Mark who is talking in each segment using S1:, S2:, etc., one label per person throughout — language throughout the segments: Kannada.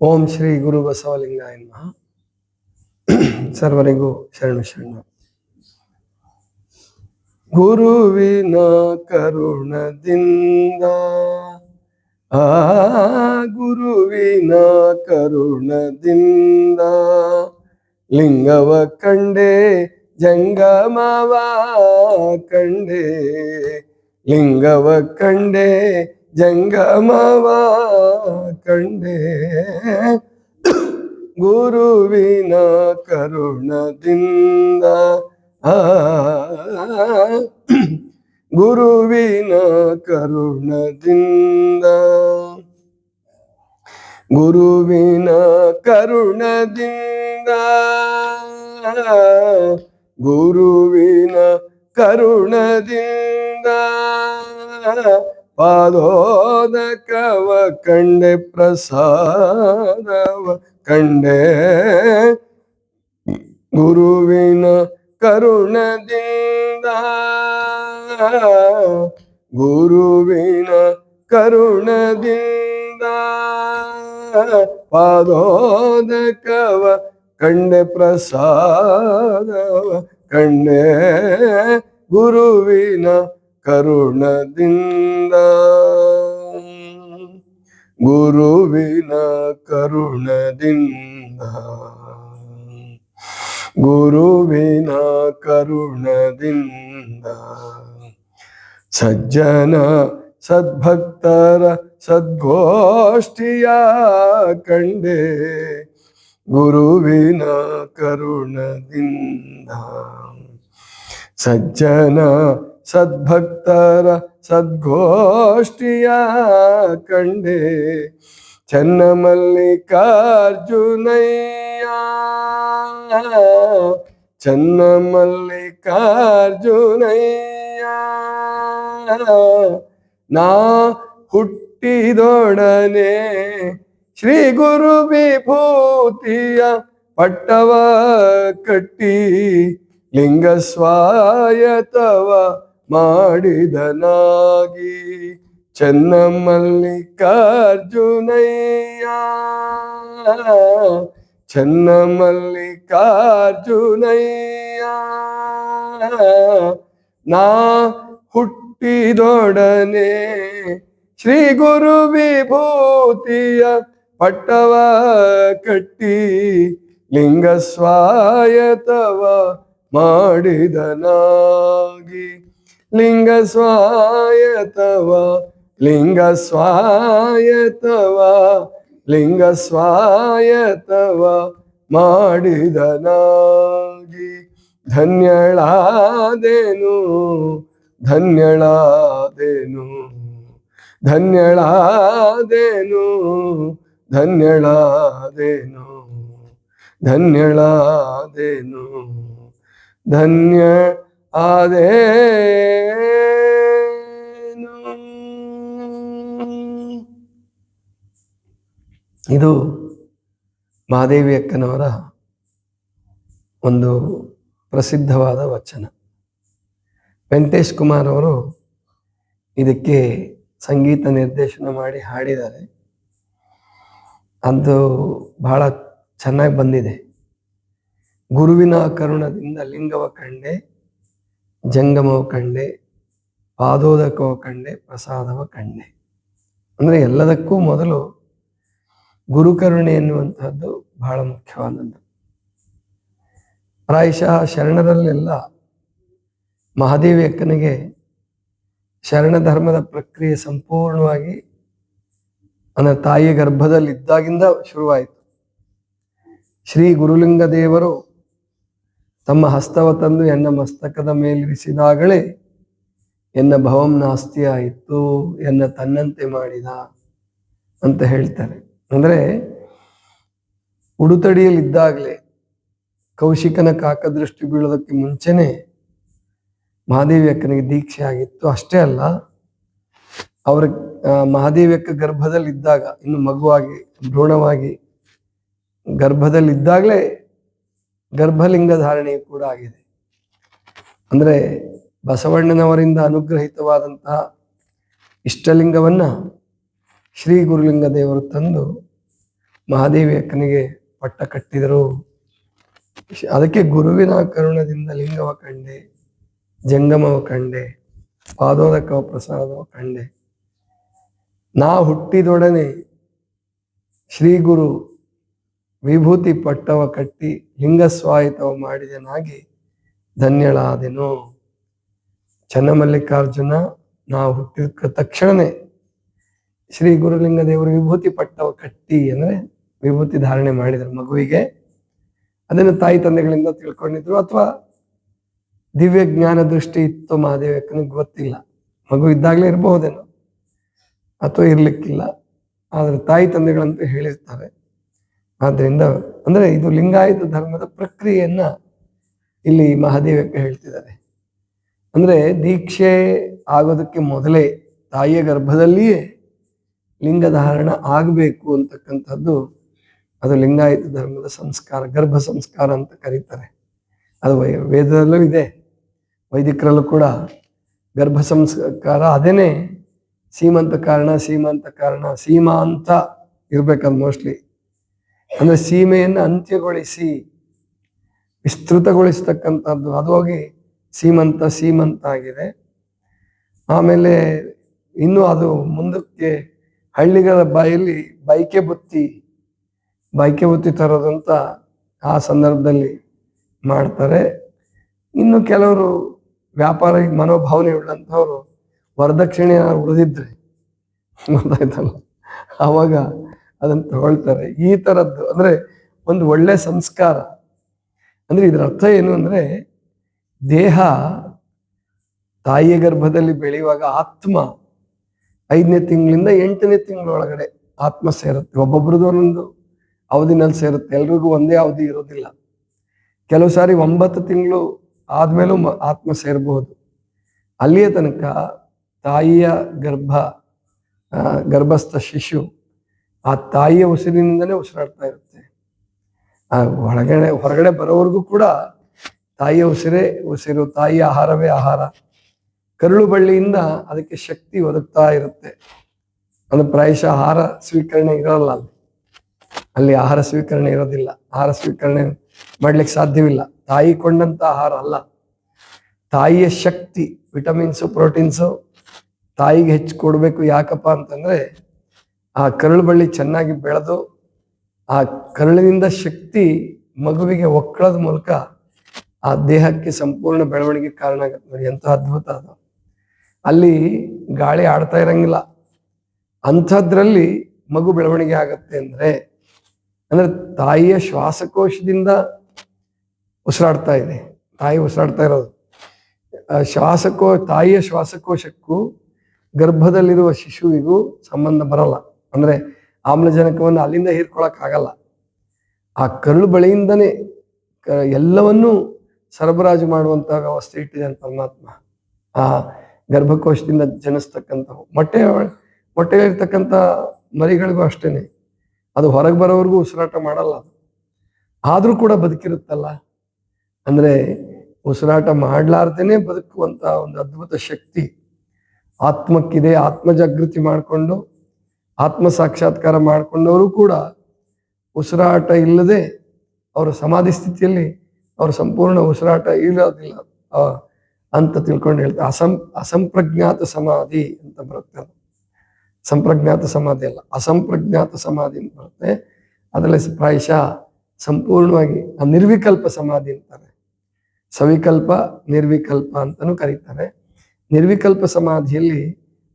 S1: ಓಂ ಶ್ರೀ ಗುರು ಬಸವಲಿಂಗಾಯ ನಮಃ ಸರ್ವರಿಗೂ ಶರಣು ಶರಣು ಗುರುವಿನ ಕರುಣದಿಂದ ಆ ಗುರುವಿನ ಕರುಣದಿಂದ ಲಿಂಗವ ಕಂಡೆ ಜಂಗಮವ ಕಂಡೆ ಲಿಂಗವ ಕಂಡೆ ಜಂಗಮವ ಕಂಡೆ ಗುರುವಿನ ಕರುಣದಿಂದ ಆ ಗುರುವಿನ ಕರುಣದಿಂದ ಗುರುವಿನ ಕರುಣದಿಂದ ಗುರುವಿನ ಕರುಣದಿಂದ ಪಾದೋದಕವ ಕಂಡೆ ಪ್ರಸಾದವ ಕಂಡೆ ಗುರುವಿನ ಕರುಣದಿಂದ. ಗುರುವಿನ ಕರುಣದಿಂದ. ಪಾದೋದಕವ ಕಂಡೆ ಪ್ರಸಾದವ ಕಂಡೆ ಗುರುವಿನ ಕರುಣದಿಂದ ಗುರುವಿನ ಕರುಣದಿಂದ ಗುರುವಿನ ಕರುಣದಿಂದ ಸಜ್ಜನ ಸದ್ಭಕ್ತರ ಸದ್ಗೋಷ್ಠಿಯ ಕಂಡೆ ಗುರುವಿನ ಕರುಣದಿಂದ ಸಜ್ಜನ ಸದ್ಭಕ್ತರ ಸದ್ಗೋಷ್ಠಿಯ ಕಂಡೆ ಚನ್ನ ಮಲ್ಲಿಕಾರ್ಜುನಯ್ಯ ಚನ್ನ ಮಲ್ಲಿಕಾರ್ಜುನಯ್ಯ ನಾ ಹುಟ್ಟಿದೊಡನೆ ಶ್ರೀ ಗುರು ವಿಭೂತಿಯ ಪಟ್ಟವ ಕಟ್ಟಿ ಲಿಂಗ ಸ್ವಾಯತವ ಮಾಡಿದನಾಗಿ ಚೆನ್ನ ಮಲ್ಲಿಕಾರ್ಜುನಯ್ಯ ಚೆನ್ನ ಮಲ್ಲಿಕಾರ್ಜುನಯ್ಯ ನಾ ಹುಟ್ಟಿದೊಡನೆ ಶ್ರೀ ಗುರು ವಿಭೂತಿಯ ಪಟ್ಟವ ಕಟ್ಟಿ ಲಿಂಗ ಸ್ವಾಯತವ ಮಾಡಿದನಾಗಿ ಲಿಂಗ ಸ್ವಾಯತವ ಲಿಂಗ ಸ್ವಾಯತವ ಲಿಂಗ ಸ್ವಾಯತವ ಮಾಡಿದನಾಗಿ. ಧನ್ಯಳಾದೆನು ಧನ್ಯಳಾದೆನು ಧನ್ಯಳಾದೆನು ಧನ್ಯಳಾದೆನು ಧನ್ಯಳಾದೆನು ಧನ್ಯ ಆದೇನು ಇದು ಮಹಾದೇವಿ ಅಕ್ಕನವರ ಒಂದು ಪ್ರಸಿದ್ಧವಾದ ವಚನ. ವೆಂಕಟೇಶ್ ಕುಮಾರ್ ಅವರು ಇದಕ್ಕೆ ಸಂಗೀತ ನಿರ್ದೇಶನ ಮಾಡಿ ಹಾಡಿದ್ದಾರೆ. ಅದು ಬಹಳ ಚೆನ್ನಾಗಿ ಬಂದಿದೆ. ಗುರುವಿನ ಕರುಣದಿಂದ ಲಿಂಗವ ಕಂಡೆ ಜಂಗಮವ ಕಂಡೆ ಪಾದೋದಕವ ಕಂಡೆ, ಪ್ರಸಾದವ ಕಂಡೆ. ಅಂದರೆ ಎಲ್ಲದಕ್ಕೂ ಮೊದಲು ಗುರುಕರುಣೆ ಎನ್ನುವಂತಹದ್ದು ಬಹಳ ಮುಖ್ಯವಾದದ್ದು. ಪ್ರಾಯಶಃ ಶರಣರಲ್ಲೆಲ್ಲ ಮಹಾದೇವಿಯಕ್ಕನಿಗೆ ಶರಣ ಧರ್ಮದ ಪ್ರಕ್ರಿಯೆ ಸಂಪೂರ್ಣವಾಗಿ ನನ್ನ ತಾಯಿಯ ಗರ್ಭದಲ್ಲಿದ್ದಾಗಿಂದ ಶುರುವಾಯಿತು. ಶ್ರೀ ಗುರುಲಿಂಗ ದೇವರು ತಮ್ಮ ಹಸ್ತವ ತಂದು ಎನ್ನ ಮಸ್ತಕದ ಮೇಲಿರಿಸಿದಾಗಲೇ ಎನ್ನ ಭವಂ ನಾಸ್ತಿ ಆಯಿತು, ಎನ್ನ ತನ್ನಂತೆ ಮಾಡಿದ ಅಂತ ಹೇಳ್ತಾರೆ. ಅಂದ್ರೆ ಉಡುತಡಿಯಲ್ಲಿದ್ದಾಗಲೇ ಕೌಶಿಕನ ಕಾಕದೃಷ್ಟಿ ಬೀಳೋದಕ್ಕೆ ಮುಂಚೆನೆ ಮಹಾದೇವಿಯಕ್ಕನಿಗೆ ದೀಕ್ಷೆ ಆಗಿತ್ತು. ಅಷ್ಟೇ ಅಲ್ಲ, ಅವರ ಮಹಾದೇವಿಯಕ್ಕ ಗರ್ಭದಲ್ಲಿದ್ದಾಗ, ಇನ್ನು ಮಗುವಾಗಿ, ಭ್ರೂಣವಾಗಿ ಗರ್ಭದಲ್ಲಿದ್ದಾಗಲೇ ಗರ್ಭಲಿಂಗ ಧಾರಣೆ ಕೂಡ ಆಗಿದೆ. ಅಂದರೆ ಬಸವಣ್ಣನವರಿಂದ ಅನುಗ್ರಹಿತವಾದಂತಹ ಇಷ್ಟಲಿಂಗವನ್ನ ಶ್ರೀ ಗುರುಲಿಂಗ ದೇವರು ತಂದು ಮಹಾದೇವಿ ಅಕ್ಕನಿಗೆ ಪಟ್ಟ ಕಟ್ಟಿದರು. ಅದಕ್ಕೆ ಗುರುವಿನ ಕರುಣದಿಂದ ಲಿಂಗವ ಕಂಡೆ, ಜಂಗಮವ ಕಂಡೆ, ಪಾದೋದಕವ ಪ್ರಸಾದವ ಕಂಡೆ. ನಾ ಹುಟ್ಟಿದೊಡನೆ ಶ್ರೀ ಗುರು ವಿಭೂತಿ ಪಟ್ಟವ ಕಟ್ಟಿ ಲಿಂಗಸ್ವಾಯಿತವ ಮಾಡಿದನಾಗಿ ಧನ್ಯಳಾದೆನು. ಚನ್ನಮಲ್ಲಿಕಾರ್ಜುನ, ನಾವು ಹುಟ್ಟಿದ ತಕ್ಷಣನೇ ಶ್ರೀ ಗುರುಲಿಂಗ ದೇವರು ವಿಭೂತಿ ಪಟ್ಟವ ಕಟ್ಟಿ ಅಂದ್ರೆ ವಿಭೂತಿ ಧಾರಣೆ ಮಾಡಿದರು ಮಗುವಿಗೆ. ಅದನ್ನು ತಾಯಿ ತಂದೆಗಳಿಂದ ತಿಳ್ಕೊಂಡಿದ್ರು. ಅಥವಾ ದಿವ್ಯ ಜ್ಞಾನ ದೃಷ್ಟಿ ಇತ್ತು ಮಹಾದೇವಕ್ಕನಿಗೆ ಗೊತ್ತಿಲ್ಲ. ಮಗು ಇದ್ದಾಗಲೇ ಇರಬಹುದೇನೋ ಅಥವಾ ಇರ್ಲಿಕ್ಕಿಲ್ಲ. ಆದ್ರೆ ತಾಯಿ ತಂದೆಗಳಂತೂ ಹೇಳಿರ್ತಾರೆ. ಆದ್ರಿಂದ ಅಂದ್ರೆ ಇದು ಲಿಂಗಾಯತ ಧರ್ಮದ ಪ್ರಕ್ರಿಯೆಯನ್ನ ಇಲ್ಲಿ ಮಹಾದೇವಕ್ಕೆ ಹೇಳ್ತಿದ್ದಾರೆ. ಅಂದ್ರೆ ದೀಕ್ಷೆ ಆಗೋದಕ್ಕೆ ಮೊದಲೇ ತಾಯಿಯ ಗರ್ಭದಲ್ಲಿಯೇ ಲಿಂಗಧಾರಣ ಆಗಬೇಕು ಅಂತಕ್ಕಂಥದ್ದು ಅದು ಲಿಂಗಾಯತ ಧರ್ಮದ ಸಂಸ್ಕಾರ, ಗರ್ಭ ಸಂಸ್ಕಾರ ಅಂತ ಕರೀತಾರೆ. ಅದು ವೇದದಲ್ಲೂ ಇದೆ. ವೈದಿಕರಲ್ಲೂ ಕೂಡ ಗರ್ಭ ಸಂಸ್ಕಾರ ಅದೇನೇ, ಸೀಮಂತ ಕಾರಣ ಸೀಮಂತ ಕಾರಣ, ಸೀಮಾಂತ ಇರ್ಬೇಕದು ಮೋಸ್ಟ್ಲಿ ಅಂದ್ರೆ ಸೀಮೆಯನ್ನು ಅಂತ್ಯಗೊಳಿಸಿ, ವಿಸ್ತೃತಗೊಳಿಸ್ತಕ್ಕಂಥದ್ದು. ಅದು ಹೋಗಿ ಸೀಮಂತ ಸೀಮಂತ ಆಗಿದೆ. ಆಮೇಲೆ ಇನ್ನು ಅದು ಮುಂದಕ್ಕೆ ಹಳ್ಳಿಗಳ ಬಾಯಲ್ಲಿ ಬೈಕೆ ಬುತ್ತಿ ಬೈಕೆ ಬುತ್ತಿ ತರೋದಂತ ಆ ಸಂದರ್ಭದಲ್ಲಿ ಮಾಡ್ತಾರೆ. ಇನ್ನು ಕೆಲವರು ವ್ಯಾಪಾರ ಮನೋಭಾವನೆ ಉಳ್ಳಂಥವ್ರು ವರದಕ್ಷಿಣೆ ಉಳಿದಿದ್ರೆ, ಗೊತ್ತಾಯ್ತಲ್ಲ? ಆವಾಗ ಅದನ್ನು ತಗೊಳ್ತಾರೆ. ಈ ಥರದ್ದು ಅಂದ್ರೆ ಒಂದು ಒಳ್ಳೆ ಸಂಸ್ಕಾರ. ಅಂದ್ರೆ ಇದರ ಅರ್ಥ ಏನು ಅಂದ್ರೆ ದೇಹ ತಾಯಿಯ ಗರ್ಭದಲ್ಲಿ ಬೆಳೆಯುವಾಗ ಆತ್ಮ ಐದನೇ ತಿಂಗಳಿಂದ ಎಂಟನೇ ತಿಂಗಳೊಳಗಡೆ ಆತ್ಮ ಸೇರುತ್ತೆ. ಒಬ್ಬೊಬ್ರದ್ದು ಒಂದೊಂದು ಅವಧಿನಲ್ಲಿ ಸೇರುತ್ತೆ. ಎಲ್ರಿಗೂ ಒಂದೇ ಅವಧಿ ಇರೋದಿಲ್ಲ. ಕೆಲವು ಸಾರಿ ಒಂಬತ್ತು ತಿಂಗಳು ಆದ್ಮೇಲೂ ಆತ್ಮ ಸೇರಬಹುದು ಅಲ್ಲಿಯ ತನಕ ತಾಯಿಯ ಗರ್ಭ ಗರ್ಭಸ್ಥ ಶಿಶು ಆ ತಾಯಿಯ ಉಸಿರಿನಿಂದಲೇ ಉಸಿರಾಡ್ತಾ ಇರುತ್ತೆ. ಆ ಒಳಗಡೆ ಹೊರಗಡೆ ಬರೋವರೆಗೂ ಕೂಡ ತಾಯಿಯ ಉಸಿರೇ ಉಸಿರು, ತಾಯಿಯ ಆಹಾರವೇ ಆಹಾರ. ಕರುಳು ಬಳ್ಳಿಯಿಂದ ಅದಕ್ಕೆ ಶಕ್ತಿ ಒದಗ್ತಾ ಇರುತ್ತೆ. ಅದು ಪ್ರಾಯಶಃ ಆಹಾರ ಸ್ವೀಕರಣೆ ಇರಲ್ಲ ಅಲ್ಲಿ. ಅಲ್ಲಿ ಆಹಾರ ಸ್ವೀಕರಣೆ ಇರೋದಿಲ್ಲ. ಆಹಾರ ಸ್ವೀಕರಣೆ ಮಾಡ್ಲಿಕ್ಕೆ ಸಾಧ್ಯವಿಲ್ಲ. ತಾಯಿ ಕೊಂಡಂತ ಆಹಾರ ಅಲ್ಲ. ತಾಯಿಯ ಶಕ್ತಿ, ವಿಟಮಿನ್ಸು, ಪ್ರೋಟೀನ್ಸು ತಾಯಿಗೆ ಹೆಚ್ಚು ಕೊಡಬೇಕು ಯಾಕಪ್ಪ ಅಂತಂದ್ರೆ ಆ ಕರುಳು ಬಳ್ಳಿ ಚೆನ್ನಾಗಿ ಬೆಳೆದು ಆ ಕರುಳಿನಿಂದ ಶಕ್ತಿ ಮಗುವಿಗೆ ಒಕ್ಕಳದ ಮೂಲಕ ಆ ದೇಹಕ್ಕೆ ಸಂಪೂರ್ಣ ಬೆಳವಣಿಗೆ ಕಾರಣ ಆಗುತ್ತೆ ನೋಡಿ ಎಂತ ಅದ್ಭುತ ಅದು. ಅಲ್ಲಿ ಗಾಳಿ ಆಡ್ತಾ ಇರಂಗಿಲ್ಲ. ಅಂಥದ್ರಲ್ಲಿ ಮಗು ಬೆಳವಣಿಗೆ ಆಗತ್ತೆ ಅಂದ್ರೆ ಅಂದ್ರೆ ತಾಯಿಯ ಶ್ವಾಸಕೋಶದಿಂದ ಉಸಿರಾಡ್ತಾ ಇದೆ. ತಾಯಿ ಉಸಿರಾಡ್ತಾ ಇರೋದು. ಶ್ವಾಸಕೋ, ತಾಯಿಯ ಶ್ವಾಸಕೋಶಕ್ಕೂ ಗರ್ಭದಲ್ಲಿರುವ ಶಿಶುವಿಗೂ ಸಂಬಂಧ ಬರಲ್ಲ. ಅಂದ್ರೆ ಆಮ್ಲಜನಕವನ್ನು ಅಲ್ಲಿಂದ ಹೀರ್ಕೊಳಕ್ ಆಗಲ್ಲ ಆ ಕರುಳು ಬಳಿಯಿಂದನೇ ಎಲ್ಲವನ್ನೂ ಸರಬರಾಜು ಮಾಡುವಂತಹ ವ್ಯವಸ್ಥೆ ಇಟ್ಟಿದ್ದಾನೆ ಪರಮಾತ್ಮ. ಆ ಗರ್ಭಕೋಶದಿಂದ ಜನಿಸ್ತಕ್ಕಂಥವು. ಮೊಟ್ಟೆ, ಮೊಟ್ಟೆಯಲ್ಲಿರ್ತಕ್ಕಂಥ ಮರಿಗಳಿಗೂ ಅಷ್ಟೇನೆ. ಅದು ಹೊರಗೆ ಬರೋವರೆಗೂ ಉಸಿರಾಟ ಮಾಡಲ್ಲ ಆದ್ರೂ ಕೂಡ ಬದುಕಿರುತ್ತಲ್ಲ. ಅಂದ್ರೆ ಉಸಿರಾಟ ಮಾಡಲಾರ್ದೇನೆ ಬದುಕುವಂಥ ಒಂದು ಅದ್ಭುತ ಶಕ್ತಿ ಆತ್ಮಕ್ಕಿದೆ. ಆತ್ಮ ಜಾಗೃತಿ ಮಾಡಿಕೊಂಡು ಆತ್ಮ ಸಾಕ್ಷಾತ್ಕಾರ ಮಾಡಿಕೊಂಡವರು ಕೂಡ ಉಸಿರಾಟ ಇಲ್ಲದೆ ಅವರ ಸಮಾಧಿ ಸ್ಥಿತಿಯಲ್ಲಿ ಅವರ ಸಂಪೂರ್ಣ ಉಸಿರಾಟ ಇರೋದಿಲ್ಲ. ಅಂತ ತಿಳ್ಕೊಂಡು ಹೇಳ್ತಾರೆ ಅಸಂ, ಅಸಂಪ್ರಜ್ಞಾತ ಸಮಾಧಿ ಅಂತ ಬರುತ್ತೆ ಅದು. ಸಂಪ್ರಜ್ಞಾತ ಸಮಾಧಿ ಅಲ್ಲ, ಅಸಂಪ್ರಜ್ಞಾತ ಸಮಾಧಿ ಅಂತ ಬರುತ್ತೆ. ಅದರಲ್ಲಿ ಪ್ರಾಯಶಃ ಸಂಪೂರ್ಣವಾಗಿ ಆ ನಿರ್ವಿಕಲ್ಪ ಸಮಾಧಿ ಅಂತಾರೆ. ಸವಿಕಲ್ಪ, ನಿರ್ವಿಕಲ್ಪ ಅಂತಲೂ ಕರೀತಾರೆ. ನಿರ್ವಿಕಲ್ಪ ಸಮಾಧಿಯಲ್ಲಿ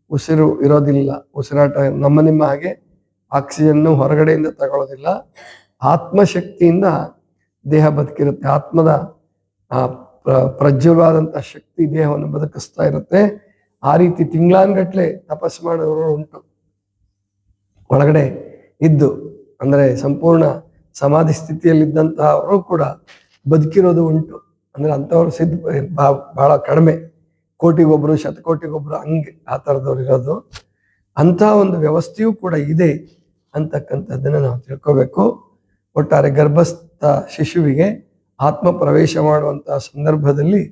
S1: ಉಸಿರು ಇರೋದಿಲ್ಲ, ಉಸಿರಾಟ ನಮ್ಮ ನಿಮ್ಮ ಹಾಗೆ ಆಕ್ಸಿಜನ್ನು ಹೊರಗಡೆಯಿಂದ ತಗೊಳ್ಳೋದಿಲ್ಲ. ಆತ್ಮಶಕ್ತಿಯಿಂದ ದೇಹ ಬದುಕಿರುತ್ತೆ. ಆತ್ಮದ, ಆ, ಪ್ರ- ಪ್ರಜ್ವಲವಾದಂತಹ ಶಕ್ತಿ ದೇಹವನ್ನು ಬದುಕಿಸ್ತಾ ಇರುತ್ತೆ. ಆ ರೀತಿ ತಿಂಗಳಾನ್ಗಟ್ಲೆ ತಪಸ್ಸು ಮಾಡೋರು ಉಂಟು. ಒಳಗಡೆ ಇದ್ದು, ಅಂದ್ರೆ ಸಂಪೂರ್ಣ ಸಮಾಧಿ ಸ್ಥಿತಿಯಲ್ಲಿದ್ದಂತಹವರು ಕೂಡ ಬದುಕಿರೋದು ಉಂಟು. ಅಂದ್ರೆ ಅಂಥವ್ರು ಸಿದ್ಧ ಬಹಳ ಕಡಿಮೆ. ಕೋಟಿಗೊಬ್ರು ಶತಕೋಟಿಗೊಬ್ರು ಹಂಗೆ ಆ ಥರದವ್ರು ಇರೋದು. ಅಂಥ ಒಂದು ವ್ಯವಸ್ಥೆಯೂ ಕೂಡ ಇದೆ ಅಂತಕ್ಕಂಥದ್ದನ್ನ ನಾವು ತಿಳ್ಕೋಬೇಕು. ಒಟ್ಟಾರೆ ಗರ್ಭಸ್ಥ ಶಿಶುವಿಗೆ ಆತ್ಮ ಪ್ರವೇಶ ಮಾಡುವಂತಹ ಸಂದರ್ಭದಲ್ಲಿ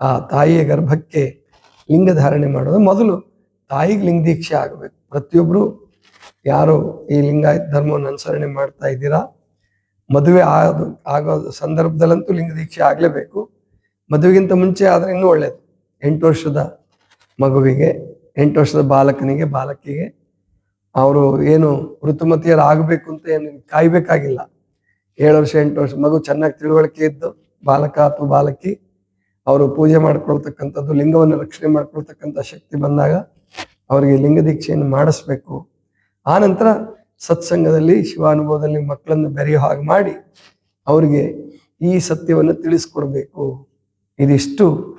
S1: ಆ ತಾಯಿಯ ಗರ್ಭಕ್ಕೆ ಲಿಂಗ ಧಾರಣೆ ಮಾಡೋದು ಮೊದಲು ತಾಯಿಗೆ ಲಿಂಗ ದೀಕ್ಷೆ ಆಗಬೇಕು. ಪ್ರತಿಯೊಬ್ರು ಯಾರು ಈ ಲಿಂಗಾಯತ ಧರ್ಮವನ್ನು ಅನುಸರಣೆ ಮಾಡ್ತಾ ಇದ್ದೀರಾ? ಮದುವೆ ಆದ, ಆಗೋ ಸಂದರ್ಭದಲ್ಲಂತೂ ಲಿಂಗ ದೀಕ್ಷೆ ಆಗಲೇಬೇಕು. ಮದುವೆಗಿಂತ ಮುಂಚೆ ಆದರೆ ಇನ್ನೂ ಒಳ್ಳೆಯದು ಎಂಟು ವರ್ಷದ ಮಗುವಿಗೆ, ಎಂಟು ವರ್ಷದ ಬಾಲಕನಿಗೆ, ಬಾಲಕಿಗೆ. ಅವರು ಏನು ಋತುಮತಿಯರಾಗಬೇಕು ಅಂತ ಏನು ಕಾಯ್ಬೇಕಾಗಿಲ್ಲ. ಏಳು ವರ್ಷ, ಎಂಟು ವರ್ಷ ಮಗು ಚೆನ್ನಾಗಿ ತಿಳುವಳಿಕೆ ಇದ್ದು, ಬಾಲಕ ಅಥವಾ ಬಾಲಕಿ, ಅವರು ಪೂಜೆ ಮಾಡ್ಕೊಳ್ತಕ್ಕಂಥದ್ದು, ಲಿಂಗವನ್ನು ರಕ್ಷಣೆ ಮಾಡ್ಕೊಳ್ತಕ್ಕಂಥ ಶಕ್ತಿ ಬಂದಾಗ ಅವರಿಗೆ ಲಿಂಗ ದೀಕ್ಷೆಯನ್ನು ಮಾಡಿಸ್ಬೇಕು. ಆ ನಂತರ ಸತ್ಸಂಗದಲ್ಲಿ, ಶಿವಾನುಭವದಲ್ಲಿ ಮಕ್ಕಳನ್ನು ಬೆರೆಯೋ ಹಾಗೆ ಮಾಡಿ, ಅವರಿಗೆ ಈ ಸತ್ಯವನ್ನು ತಿಳಿಸ್ಕೊಡ್ಬೇಕು. ಇದಿಷ್ಟು.